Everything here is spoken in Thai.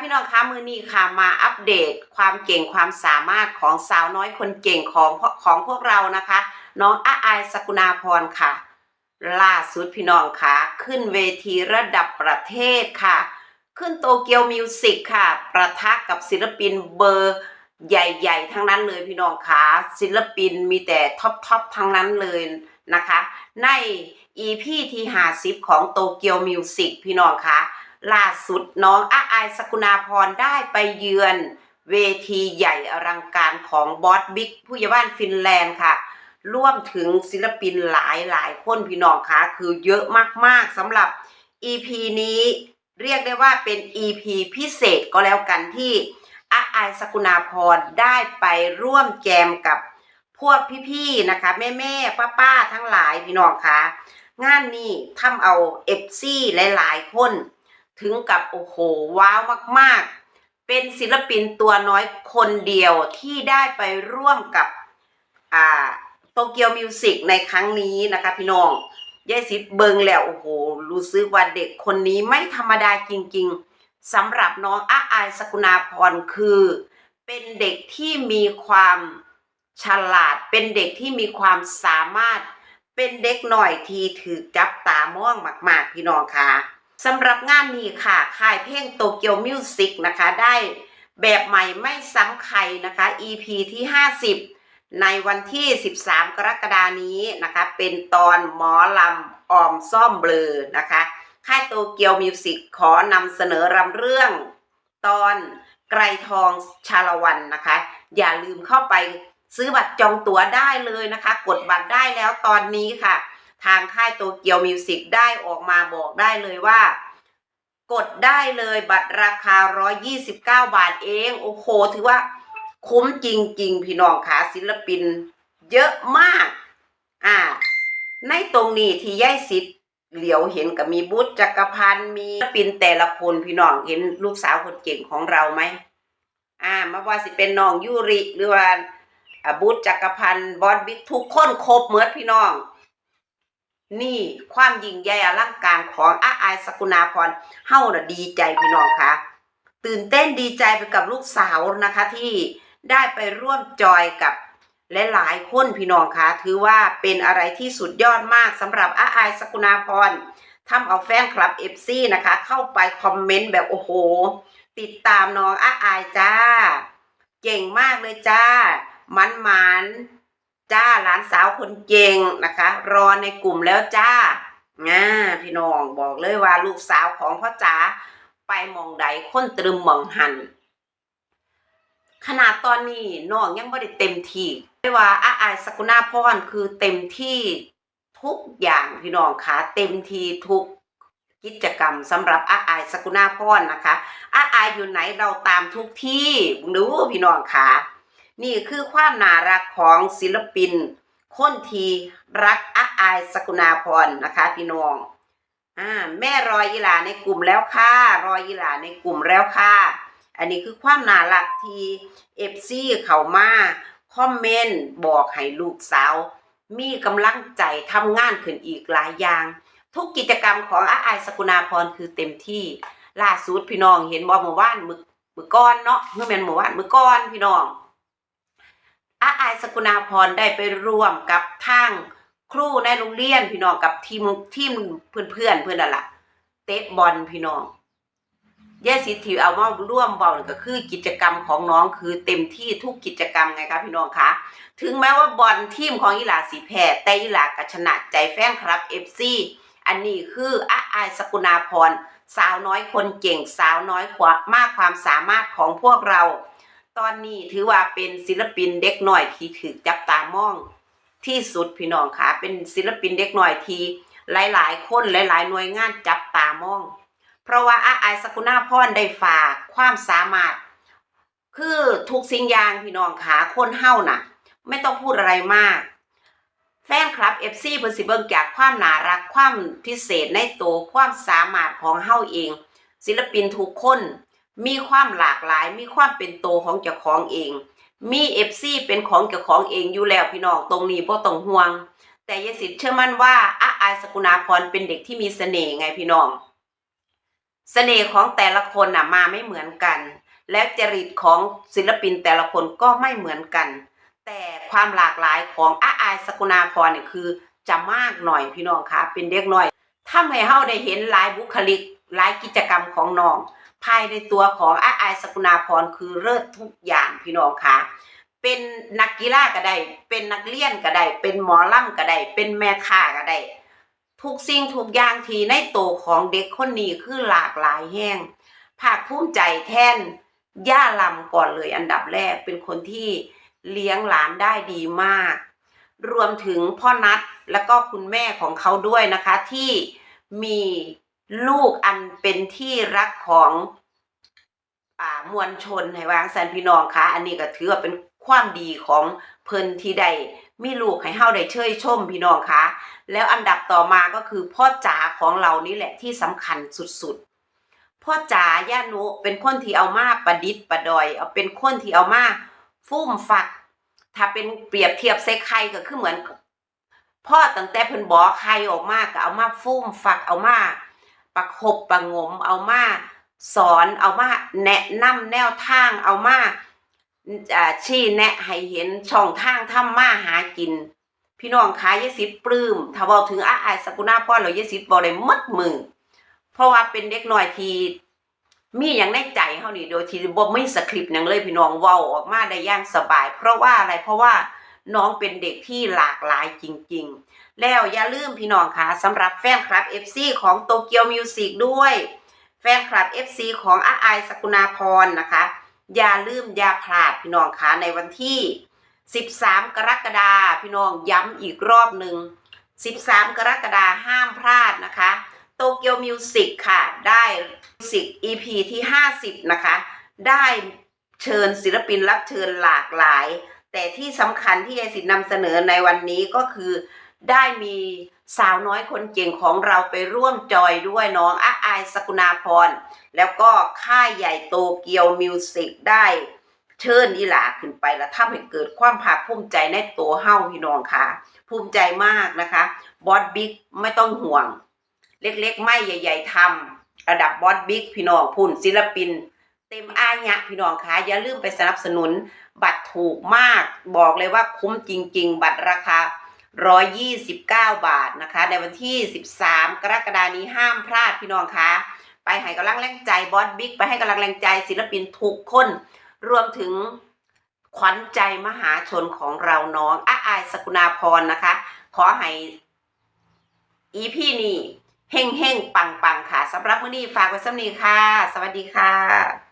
พี่น้องคะมือนี้ค่ะมาอัปเดตความเก่งความสามารถของสาวน้อยคนเก่งของของพวกเรานะคะ น้องอาอายสกุณาพรค่ะ ล่าสุดพี่น้องค่ะ ขึ้นเวทีระดับประเทศค่ะ ขึ้นโตเกียวมิวสิกค่ะ ประทะกับศิลปินเบอร์ใหญ่ ๆ ทั้งนั้นเลยพี่น้องคะศิลปินมีแต่ท็อปทอปทั้งนั้นเลยนะคะ ใน EP ที่50ของโตเกียวมิวสิกพี่น้องคะล่าสุดน้องอาายสกุณาพรได้ไปเยือนเวทีใหญ่อลังการของบอสบิ๊กผู้ใหญ่บ้านฟินแลนด์ค่ะ ร่วมถึงศิลปินหลายหลายคนพี่น้องคะคือเยอะมากๆสำหรับ EP นี้เรียกได้ว่าเป็น EP พิเศษก็แล้วกันที่อาอสกุณาพรได้ไปร่วมแจมกับพวกพี่ๆนะคะ แม่ๆป้าๆทั้งหลายพี่น้องคะงานนี้ทำเอาเอฟซีหลายๆคน ถึงกับโอ้โหว้าวมากๆ เป็นศิลปินตัวน้อยคนเดียวที่ได้ไปร่วมกับโตเกียวมิวสิกในครั้งนี้นะคะพี่น้องยายสิทธิ์เบิงแล้วโอ้โหรู้สึกว่าเด็กคนนี้ไม่ธรรมดาจริงๆสำหรับน้องอาอายสกุณาพรคือ เป็นเด็กที่มีความฉลาด เป็นเด็กที่มีความสามารถเป็นเด็กหน่อยที่ถือจับตามองมาก ๆ พี่น้องค่ะ สำหรับงานนี้ค่ะ ค่ายเพลงโตเกียวมิวสิกนะคะ ได้แบบใหม่ไม่ซ้ำใครนะคะ EP ที่ 50 ในวันที่ 13 กรกฎานี้นะคะ เป็นตอนหมอลำออมซ่อมเบลอนะคะ ค่ายโตเกียวมิวสิกขอนำเสนอรำเรื่อง ตอนไกรทองชาละวันนะคะ อย่าลืมเข้าไปซื้อบัตรจองตั๋วได้เลยนะคะ กดบัตรได้แล้วตอนนี้ค่ะ ทางค่ายโตเกียวมิวสิกได้ออกมาบอกได้เลยว่า กดได้เลยบัตรราคา 129 บาทเอง โอ้โห ถือว่าคุ้มจริง ๆ พี่น้องค่ะศิลปิน เยอะมาก อ่า ในตรงนี้ที่ย่ายสิทธิ์เหลียวเห็นกับมีบุตรจักรพันธ์มีศิลปินแต่ละคนพี่น้องเห็นลูกสาวคนเก่งของเราไหมอ่ามาว่าสิเป็นน้องยูริหรือว่าอ่าบุตรจักรพันธ์บอสบิ๊กทุกคนครบเหมือนพี่น้อง นี่ความยิ่งใหญ่อลังการของอาอายสกุณาพรเฮ้าน่ะดีใจพี่น้องค่ะตื่นเต้นดีใจไปกับลูกสาวนะคะ ที่ได้ไปร่วมจอยกับและหลายคนพี่น้องค่ะถือว่าเป็นอะไรที่สุดยอดมากสำหรับอาอายสกุณาพรทำเอาแฟนคลับเอฟซีนะคะ เข้าไปคอมเมนต์แบบโอ้โห ติดตามน้องอาอายจ้า เก่งมากเลยจ้ามันหมัน จ้าหลานสาวคนเก่งนะคะ รอในกลุ่มแล้วจ้าง่าพี่น้องบอกเลยว่าลูกสาวของพ่อจ๋าไปมองใดคนตรึมมองหัน ขนาดตอนนี้น้องยังไม่ได้เต็มที่ไม่ว่าอาอายสกุณาพรคือเต็มที่ทุกอย่างพี่น้องคะเต็มที่ทุกกิจกรรมสำหรับอาอายสกุณาพรนะคะอาอายอยู่ไหนเราตามทุกที่ดูพี่น้องค่ะ นี่คือความน่ารักของศิลปิน คนทีรักอาอายสกุณาพรนะคะพี่น้องอ่าแม่รอยอีหลาในกลุ่มแล้วค่ะรอยอีหลาในกลุ่มแล้วค่ะอันนี้คือความน่ารักที่เอฟซีเขามาคอมเมนต์บอกให้ลูกสาว มีกำลังใจทำงานขึ้นอีกหลายอย่าง ทุกกิจกรรมของอาอายสกุณาพรคือเต็มที่ล่าสุดพี่น้องเห็นบ่เมื่อวานมือมือก้อนเนาะเมื่อแมนเมื่อวานมือก้อนพี่น้อง อาอายสกุณาพรได้ไปร่วมกับทางครูในโรงเรียนพี่น้องกับทีมทีมเพื่อนเพื่อนเพื่อนนั่นละเตะบอลพี่น้องแย่สิทธิเอามาร่วมบอลก็คือกิจกรรมของน้องคือเต็มที่ทุกกิจกรรมไงคะพี่น้องคะถึงแม้ว่าบอลทีมของอีหลาสีแพ้แต่อีหลาก็ชนะใจแฟนครับเอฟซีอันนี้คืออาอายสกุณาพรสาวน้อยคนเก่งสาวน้อยกว่ามากความสามารถของพวกเรา ตอนนี้ถือว่าเป็นศิลปินเด็กหน่อยที่ถือจับตามอง ที่สุดพี่น้องค่ะ เป็นศิลปินเด็กหน่อยที่หลาย ๆ คนหลาย ๆ หน่วยงานจับตามอง เพราะว่าอาอสกุณาพรได้ฝากความสามารถ คือทุกสิ่งอย่างพี่น้องค่ะคนเฮาน่ะ ไม่ต้องพูดอะไรมากแฟนคลับ FC เพิ่นสิเบิ่งจากความน่ารักความพิเศษในตัวความสามารถของเฮาเอง ศิลปินทุกคน มีความหลากหลาย มีความเป็นโตของเจ้าของเอง มีเอฟซีเป็นของเจ้าของเองอยู่แล้วพี่น้องตรงนี้บ่ต้องห่วง แต่ยายสิทธิ์เชื่อมั่นว่าอาอายสกุณาพรเป็นเด็กที่มีเสน่ห์ไงพี่น้อง เสน่ห์ของแต่ละคนน่ะมาไม่เหมือนกัน และจริตของศิลปินแต่ละคนก็ไม่เหมือนกัน แต่ความหลากหลายของอาอายสกุณาพรเนี่ยคือจะมากหน่อยพี่น้องคะเป็นเด็กน้อยทำให้เฮาได้เห็นหลายบุคลิกหลายกิจกรรมของน้อง ภายในตัวของอาอายสกุณาพรคือเลิศทุกอย่างพี่น้องคะเป็นนักกีฬาก็ได้ เป็นนักเรียนก็ได้ เป็นหมอล่ำก็ได้ เป็นแม่ค้าก็ได้ ทุกสิ่งทุกอย่างที่ในโตวของเด็กคนนี้คือหลากหลายแห้งภาคภูมิใจแทนย่าลำก่อนเลยอันดับแรกเป็นคนที่เลี้ยงหลานได้ดีมาก รวมถึงพ่อนัทแล้วก็คุณแม่ของเขาด้วยนะคะที่มี ลูกอันเป็นที่รักของอ่ามวลชนให้วางสันพี่น้องคะอันนี้ก็ถือว่าเป็นความดีของเพิ่นที่ได้มีลูกให้เฮาได้เชยชมพี่น้องคะแล้วอันดับต่อมาก็คือพ่อจ๋าของเรานี่แหละที่สำคัญสุดๆ พ่อจ๋าย่านุเป็นคนที่เอามาประดิษฐ์ประดอย เอาเป็นคนที่เอามาฟุ่มฝัก ถ้าเป็นเปรียบเทียบใส่ไข่ก็คือเหมือนพ่อตั้งแต่เพิ่นบอไข่ออกมาก็เอามาฟุ่มฝักเอามา ประคบประงมเอามาสอนเอามาแนะนำแนวทางเอามาอ่าชี้แนะให้เห็นช่องทางทำมาหากิน พี่น้องคะยายสิทธิ์ปลื้มถ้าเว้าถึงอาไอสกุณาพรแล้วยายสิทธิ์บ่ได้หมดมือเพราะว่าเป็นเด็กน้อยที่มีอย่างในใจเฮานี่โดยที่บ่มีสคริปต์หยังเลยพี่น้องเว้าออกมาได้ย่างสบาย เพราะว่าอะไรเพราะว่าน้องเป็นเด็กที่หลากหลายจริง ๆ แล้วอย่าลืมพี่น้องค่ะสำหรับแฟนคลับ FC ของโตเกียวมิวสิกด้วย แฟนคลับ FC ของอาอสกุณาพรนะคะ อย่าลืมอย่าพลาดพี่น้องค่ะในวันที่ 13 กรกฎาพี่น้องย้ำอีกรอบหนึ่ง 13 กรกฎาห้ามพลาดนะคะโตเกียวมิวสิกค่ะ ได้มิวสิก EP ที่ 50 นะคะ ได้เชิญศิลปินรับเชิญหลากหลาย แต่ที่สำคัญที่ยายสิทธ์นำเสนอในวันนี้ก็คือ ได้มีสาวน้อยคนเก่งของเราไปร่วมจอยด้วยน้องอาอายสกุณาพร แล้วก็ค่ายใหญ่โตเกียวมิวสิกได้ เชิญอีหลาขึ้นไปแล้วทำให้เกิดความภาคภูมิใจในตัวเฮ้าพี่น้องค่ะ ภูมิใจมากนะคะบอสบิ๊กไม่ต้องห่วง เล็กๆ ไม่ใหญ่ ๆทำระดับบอสบิ๊กพี่น้องพุ่นศิลปิน เต็มอายะพี่น้องคะอย่าลืมไปสนับสนุนบัตรถูกมาก บอกเลยว่าคุ้มจริง ๆ บัตรราคา 129 บาทนะคะ ในวันที่ 13 กรกฎานี้ห้ามพลาดพี่น้องคะไปให้กำลังแรงใจบอสบิ๊กไปให้กำลังแรงใจศิลปินทุกคน รวมถึงขวัญใจมหาชนของเราน้องอาอายสกุณาพรนะคะ ขอให้อีพี่นี่เฮ่งเฮ่งปังปังค่ะสำหรับมื้อนี้ฝากไว้สำนีค่ะ สวัสดีค่ะ